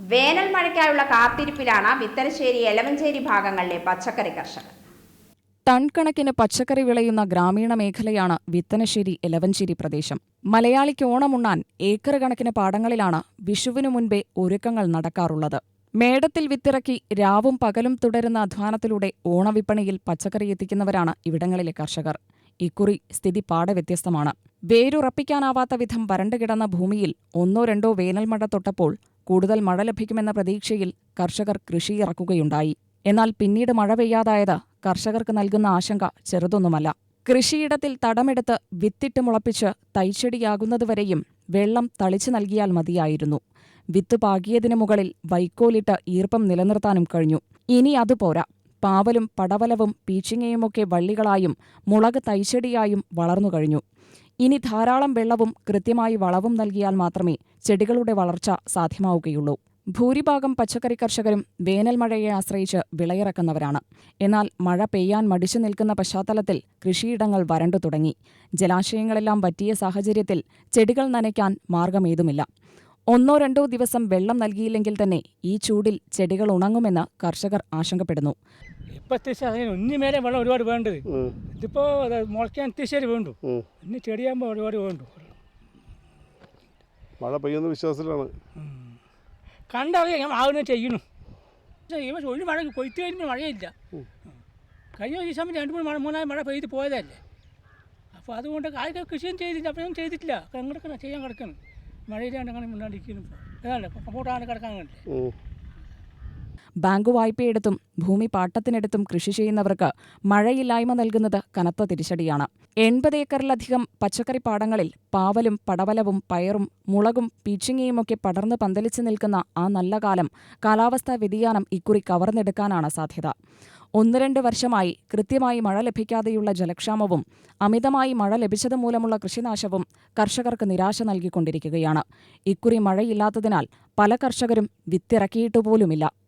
വേനൽ മഴയ്ക്കായുള്ള കാത്തിരിപ്പിലാണ് വിത്തരശ്ശേരി എലവഞ്ചേരി ഭാഗങ്ങളിലെ പച്ചക്കറി കർഷകർ. ടൺ കണക്കിന് പച്ചക്കറി വിളയുന്ന ഗ്രാമീണ മേഖലയാണ് വിത്തനശ്ശേരി എലവഞ്ചേരി പ്രദേശം. മലയാളിക്ക് ഓണമുണ്ണാൻ ഏക്കർ കണക്കിന് പാടങ്ങളിലാണ് വിഷുവിനു മുൻപേ ഒരുക്കങ്ങൾ നടക്കാറുള്ളത്. മേടത്തിൽ വിത്തിറക്കി രാവും പകലും തുടരുന്ന അധ്വാനത്തിലൂടെ ഓണവിപണിയിൽ പച്ചക്കറി എത്തിക്കുന്നവരാണ് ഇവിടങ്ങളിലെ കർഷകർ. ഇക്കുറി സ്ഥിതി പാടെ വ്യത്യസ്തമാണ്. വേരുറപ്പിക്കാനാവാത്ത വിധം വരണ്ടുകിടന്ന ഭൂമിയിൽ ഒന്നോ രണ്ടോ വേനൽമഴ തൊട്ടപ്പോൾ കൂടുതൽ മഴ ലഭിക്കുമെന്ന പ്രതീക്ഷയിൽ കർഷകർ കൃഷി ഇറക്കുകയുണ്ടായി. എന്നാൽ പിന്നീട് മഴ പെയ്യാതായത് കർഷകർക്ക് നൽകുന്ന ആശങ്ക ചെറുതൊന്നുമല്ല. കൃഷിയിടത്തിൽ തടമെടുത്ത് വിത്തിട്ട് മുളപ്പിച്ച് തൈച്ചെടിയാകുന്നതുവരെയും വെള്ളം തളിച്ചു നൽകിയാൽ മതിയായിരുന്നു. വിത്ത് പാകിയതിനു മുകളിൽ വൈക്കോലിട്ട് ഈർപ്പം നിലനിർത്താനും കഴിഞ്ഞു. ഇനി അതുപോരാ പാവലും പടവലവും പീച്ചിങ്ങയുമൊക്കെ വള്ളികളായും മുളക് തൈച്ചെടിയായും വളർന്നു കഴിഞ്ഞു. ഇനി ധാരാളം വെള്ളവും കൃത്യമായി വളവും നൽകിയാൽ മാത്രമേ ചെടികളുടെ വളർച്ച സാധ്യമാവുകയുള്ളൂ. ഭൂരിഭാഗം പച്ചക്കറി കർഷകരും വേനൽ മഴയെ ആശ്രയിച്ച് വിളയിറക്കുന്നവരാണ്. എന്നാൽ മഴ പെയ്യാൻ മടിച്ചു നിൽക്കുന്ന പശ്ചാത്തലത്തിൽ കൃഷിയിടങ്ങൾ വരണ്ടു തുടങ്ങി. ജലാശയങ്ങളെല്ലാം വറ്റിയ സാഹചര്യത്തിൽ ചെടികൾ നനയ്ക്കാൻ മാർഗമേതുമില്ല. ഒന്നോ രണ്ടോ ദിവസം വെള്ളം നൽകിയില്ലെങ്കിൽ തന്നെ ഈ ചൂടിൽ ചെടികൾ ഉണങ്ങുമെന്ന് കർഷകർ ആശങ്കപ്പെടുന്നു. ഇപ്പം അത്യാവശ്യം ഇനി മേലെ വെള്ളം ഒരുപാട് വേണ്ടത്. ഇതിപ്പോ ഇതിപ്പോൾ മുളയ്ക്കാൻ അത്യാവശ്യം വേണ്ടു. ഇനി ചെടിയാകുമ്പോൾ ഒരുപാട് വേണ്ടു. മഴ പെയ്യുന്ന വിശ്വാസത്തിലാണ്. കണ്ടറിയാം ഞാൻ ആവുന്ന ചെയ്യണം ഒരു മഴ കൊയ്ത്ത് കഴിയുമ്പോൾ മഴയില്ല. കഴിഞ്ഞ ഈ സമയം രണ്ട് മൂന്ന് മഴ മൂന്നാൽ മഴ പെയ്ത് പോയതല്ലേ. അപ്പോൾ അതുകൊണ്ട് ആദ്യം കൃഷിയും ചെയ്തില്ല. അപ്പോഴും ചെയ്തിട്ടില്ല. കിടക്കണം ചെയ്യാൻ കിടക്കണം മഴയില്ലാണ്ട് അങ്ങനെ മുന്നാണ്ടിരിക്കുന്നു ഏതാണ്ട് കമ്പോട്ടാണ് കിടക്കാൻ കണ്ടില്ലേ. ബാങ്ക് വായ്പയെടുത്തും ഭൂമി പാട്ടത്തിനെടുത്തും കൃഷി ചെയ്യുന്നവർക്ക് മഴയില്ലായ്മ നൽകുന്നത് കനത്ത തിരിച്ചടിയാണ്. എൺപത് ഏക്കറിലധികം പച്ചക്കറി പാടങ്ങളിൽ പാവലും പടവലവും പയറും മുളകും പീച്ചിങ്ങയുമൊക്കെ പടർന്ന് പന്തലിച്ചു നിൽക്കുന്ന ആ നല്ല കാലം കാലാവസ്ഥാ വ്യതിയാനം ഇക്കുറി കവർന്നെടുക്കാനാണ് സാധ്യത. ഒന്ന് രണ്ട് വർഷമായി കൃത്യമായി മഴ ലഭിക്കാതെയുള്ള ജലക്ഷാമവും അമിതമായി മഴ ലഭിച്ചത് മൂലമുള്ള കൃഷിനാശവും കർഷകർക്ക് നിരാശ നൽകിക്കൊണ്ടിരിക്കുകയാണ്. ഇക്കുറി മഴയില്ലാത്തതിനാൽ പല കർഷകരും വിത്തിറക്കിയിട്ടുപോലുമില്ല.